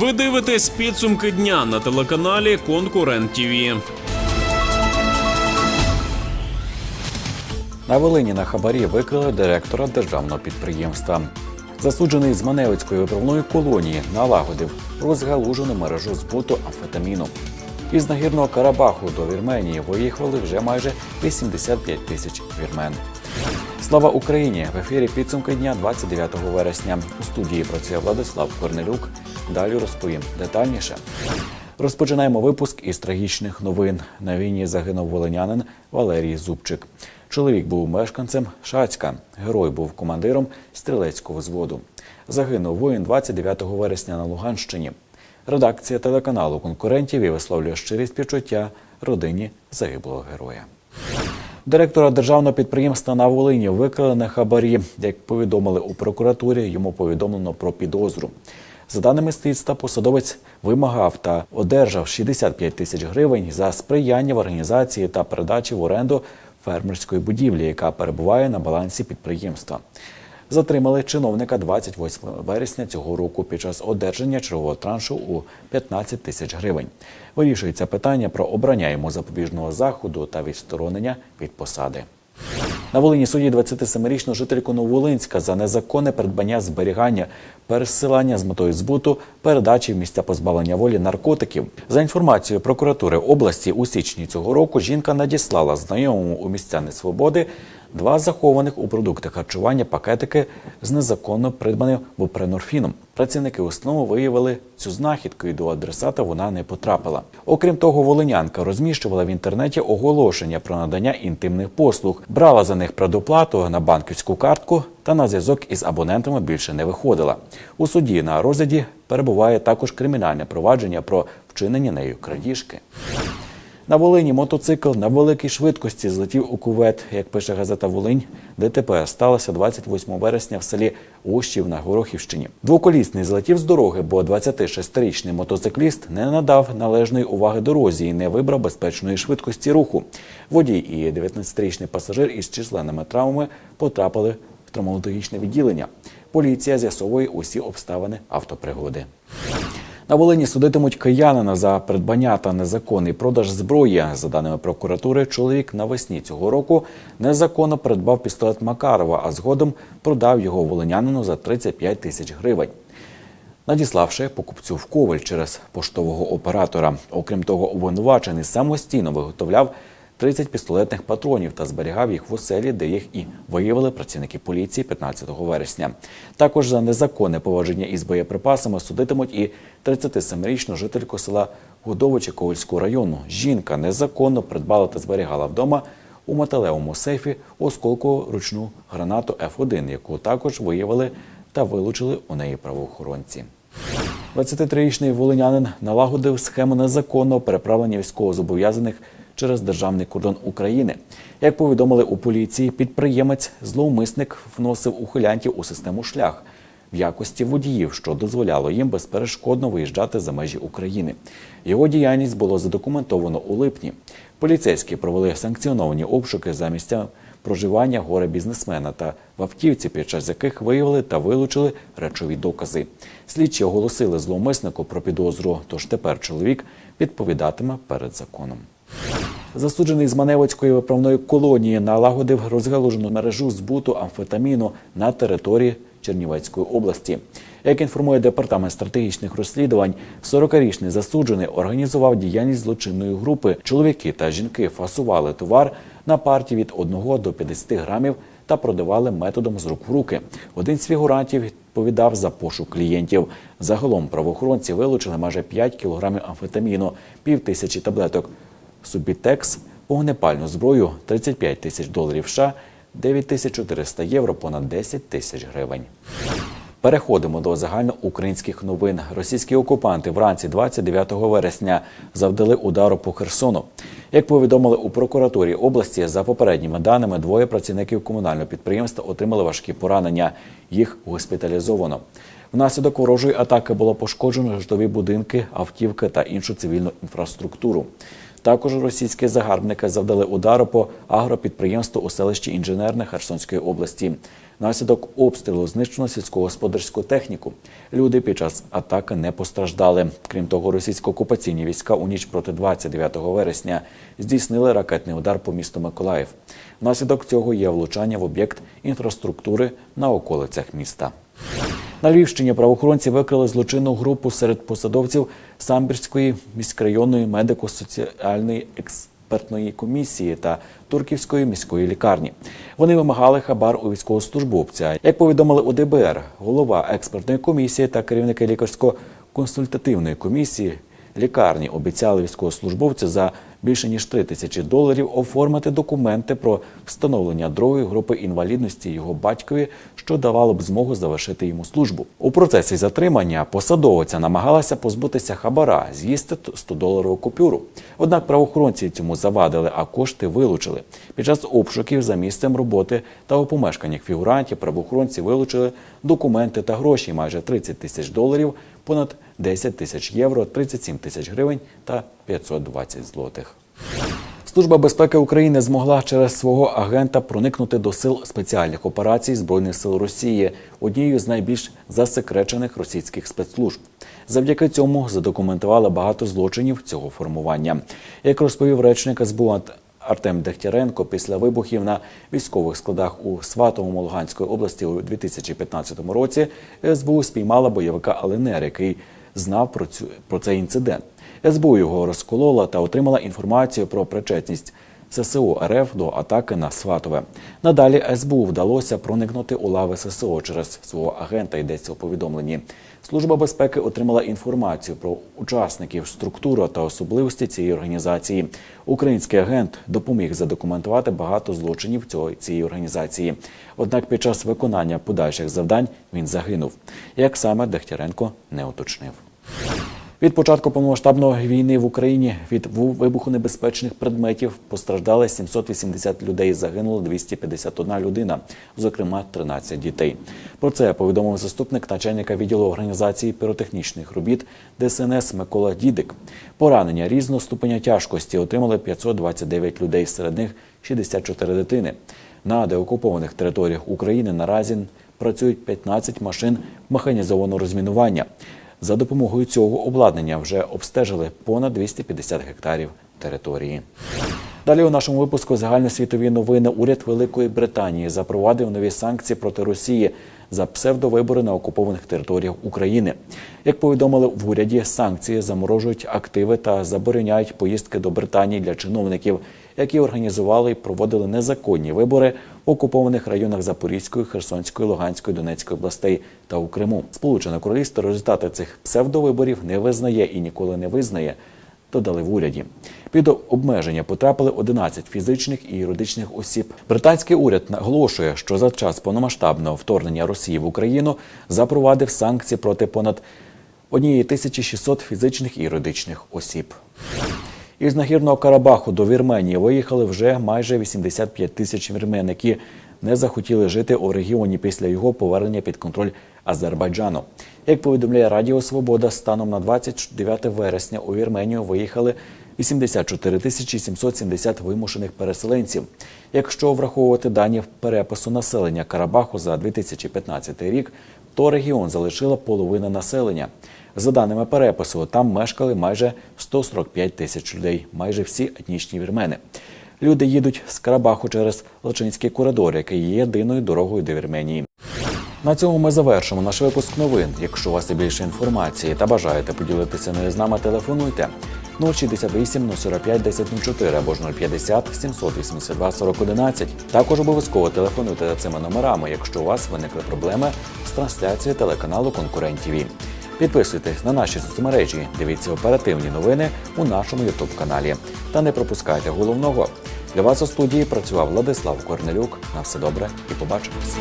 Ви дивитесь підсумки дня на телеканалі Конкурент ТІВІ. На Волині на хабарі викрили директора державного підприємства. Засуджений з Маневицької виправної колонії налагодив розгалужену мережу збуту амфетаміну. Із нагірного Карабаху до Вірменії виїхали вже майже 85 тисяч вірмен. Слава Україні! В ефірі підсумки дня 29 вересня. У студії працює Владислав Корнелюк. Далі розповім детальніше. Розпочинаємо випуск із трагічних новин. На війні загинув волинянин Валерій Зубчик. Чоловік був мешканцем Шацька. Герой був командиром стрілецького взводу. Загинув воїн 29 вересня на Луганщині. Редакція телеканалу конкурентів і висловлює щирі співчуття родині загиблого героя. Директора державного підприємства на Волині викрили хабарі. Як повідомили у прокуратурі, йому повідомлено про підозру. За даними слідства, посадовець вимагав та одержав 65 тисяч гривень за сприяння в організації та передачі в оренду фермерської будівлі, яка перебуває на балансі підприємства. Затримали чиновника 28 вересня цього року під час одержання чергового траншу у 15 тисяч гривень. Вирішується питання про обрання йому запобіжного заходу та відсторонення від посади. На Волині суді 27-річну жительку Новолинська за незаконне придбання зберігання, пересилання з метою збуту, передачі в місця позбавлення волі наркотиків. За інформацією прокуратури області у січні цього року жінка надіслала знайомому у місця несвободи два захованих у продуктах харчування пакетики з незаконно придбаним бупренорфіном. Працівники установи виявили цю знахідку і до адресата вона не потрапила. Окрім того, волинянка розміщувала в інтернеті оголошення про надання інтимних послуг, брала за них предоплату на банківську картку та на зв'язок із абонентами більше не виходила. У суді на розгляді перебуває також кримінальне провадження про вчинення нею крадіжки. На Волині мотоцикл на великій швидкості злетів у кувет. Як пише газета Волинь, ДТП сталося 28 вересня в селі Ущів на Горохівщині. Двоколісний злетів з дороги, бо 26-річний мотоцикліст не надав належної уваги дорозі і не вибрав безпечної швидкості руху. Водій і 19-річний пасажир із численними травмами потрапили в травматологічне відділення. Поліція з'ясовує усі обставини автопригоди. На Волині судитимуть киянина за придбання та незаконний продаж зброї. За даними прокуратури, чоловік навесні цього року незаконно придбав пістолет Макарова, а згодом продав його волинянину за 35 тисяч гривень. Надіславши покупцю в коваль через поштового оператора. Окрім того, обвинувачений самостійно виготовляв 30 пістолетних патронів та зберігав їх в оселі, де їх і виявили працівники поліції 15 вересня. Також за незаконне поводження із боєприпасами судитимуть і 37-річну жительку села Гудовичі Ковальського району. Жінка незаконно придбала та зберігала вдома у металевому сейфі осколкову ручну гранату Ф1, яку також виявили та вилучили у неї правоохоронці. 23-річний волинянин налагодив схему незаконного переправлення військовозобов'язаних через державний кордон України. Як повідомили у поліції, підприємець зловмисник вносив ухилянтів у систему шлях в якості водіїв, що дозволяло їм безперешкодно виїжджати за межі України. Його діяльність було задокументовано у липні. Поліцейські провели санкціоновані обшуки за місця проживання горе бізнесмена та в автівці, під час яких виявили та вилучили речові докази. Слідчі оголосили зловмиснику про підозру, тож тепер чоловік відповідатиме перед законом. Засуджений з Маневицької виправної колонії налагодив розгалужену мережу збуту амфетаміну на території Чернівецької області. Як інформує департамент стратегічних розслідувань, 40-річний засуджений організував діяльність злочинної групи. Чоловіки та жінки фасували товар на партії від 1 до 50 грамів та продавали методом з рук в руки. Один з фігурантів відповідав за пошук клієнтів. Загалом правоохоронці вилучили майже 5 кілограмів амфетаміну, пів тисячі таблеток. Субітекс, вогнепальну зброю 35 тисяч доларів США, 9400 євро, понад 10 тисяч гривень. Переходимо до загальноукраїнських новин. Російські окупанти вранці 29 вересня завдали удару по Херсону. Як повідомили у прокуратурі області, за попередніми даними, двоє працівників комунального підприємства отримали важкі поранення. Їх госпіталізовано. Внаслідок ворожої атаки було пошкоджено житлові будинки, автівки та іншу цивільну інфраструктуру. Також російські загарбники завдали удару по агропідприємству у селищі Інженерне Херсонської області. Внаслідок обстрілу знищено сільськогосподарську техніку. Люди під час атаки не постраждали. Крім того, російсько-окупаційні війська у ніч проти 29 вересня здійснили ракетний удар по місту Миколаїв. Внаслідок цього є влучання в об'єкт інфраструктури на околицях міста. На Львівщині правоохоронці викрили злочинну групу серед посадовців Самбірської міськрайонної медико-соціальної експертної комісії та Турківської міської лікарні. Вони вимагали хабар у військовослужбовця. Як повідомили у ДБР, голова експертної комісії та керівники лікарсько-консультативної комісії лікарні обіцяли військовослужбовцю за більше ніж 3 тисячі доларів оформити документи про встановлення другої групи інвалідності його батькові, що давало б змогу завершити йому службу. У процесі затримання посадовиця намагалася позбутися хабара, з'їсти 100-доларову купюру. Однак правоохоронці цьому завадили, а кошти вилучили. Під час обшуків за місцем роботи та у помешканнях фігурантів правоохоронці вилучили документи та гроші майже 30 тисяч доларів, понад 10 тисяч євро, 37 тисяч гривень та 520 злотих. Служба безпеки України змогла через свого агента проникнути до сил спеціальних операцій збройних сил Росії, однією з найбільш засекречених російських спецслужб. Завдяки цьому задокументували багато злочинів цього формування. Як розповів речник СБУ Артем Дегтяренко, після вибухів на військових складах у Сватовому Луганської області у 2015 році СБУ спіймала бойовика Аленер, який знав про цю про цей інцидент. СБУ його розколола та отримала інформацію про причетність ССО РФ до атаки на Сватове. Надалі СБУ вдалося проникнути у лави ССО через свого агента. Йдеться у повідомленні. Служба безпеки отримала інформацію про учасників, структуру та особливості цієї організації. Український агент допоміг задокументувати багато злочинів цього цієї організації. Однак під час виконання подальших завдань він загинув. Як саме Дегтяренко не уточнив. Від початку повномасштабної війни в Україні від вибухонебезпечних предметів постраждали 780 людей, загинуло 251 людина, зокрема 13 дітей. Про це повідомив заступник начальника відділу організації піротехнічних робіт ДСНС Микола Дідик. Поранення різного ступеня тяжкості отримали 529 людей, серед них 64 дитини. На деокупованих територіях України наразі працюють 15 машин механізованого розмінування. За допомогою цього обладнання вже обстежили понад 250 гектарів території. Далі у нашому випуску загальносвітові новини. Уряд Великої Британії запровадив нові санкції проти Росії за псевдовибори на окупованих територіях України. Як повідомили в уряді, санкції заморожують активи та забороняють поїздки до Британії для чиновників, які організували і проводили незаконні вибори окупованих районах Запорізької, Херсонської, Луганської, Донецької областей та у Криму. Сполучене Королівство результати цих псевдовиборів не визнає і ніколи не визнає. Додали в уряді. Під обмеження потрапили 11 фізичних і юридичних осіб. Британський уряд наголошує, що за час повномасштабного вторгнення Росії в Україну запровадив санкції проти понад 1600 фізичних і юридичних осіб. Із нагірного Карабаху до Вірменії виїхали вже майже 85 тисяч вірмен, які не захотіли жити у регіоні після його повернення під контроль Азербайджану. Як повідомляє Радіо Свобода, станом на 29 вересня у Вірменію виїхали 84 тисячі 770 вимушених переселенців. Якщо враховувати дані перепису населення Карабаху за 2015 рік, то регіон залишила половина населення. За даними перепису, там мешкали майже 145 тисяч людей, майже всі етнічні вірмени. Люди їдуть з Карабаху через Лачинський коридор, який є єдиною дорогою до Вірменії. На цьому ми завершимо наш випуск новин. Якщо у вас є більше інформації та бажаєте поділитися нею з нами, телефонуйте 068 045 1004 або ж 050 782 4011. Також обов'язково телефонуйте за цими номерами, якщо у вас виникли проблеми з трансляцією телеканалу Конкурент ТВ. Підписуйтесь на наші соцмережі, дивіться оперативні новини у нашому Ютуб каналі. Та не пропускайте головного. Для вас у студії працював Владислав Корнелюк. На все добре і побачимось.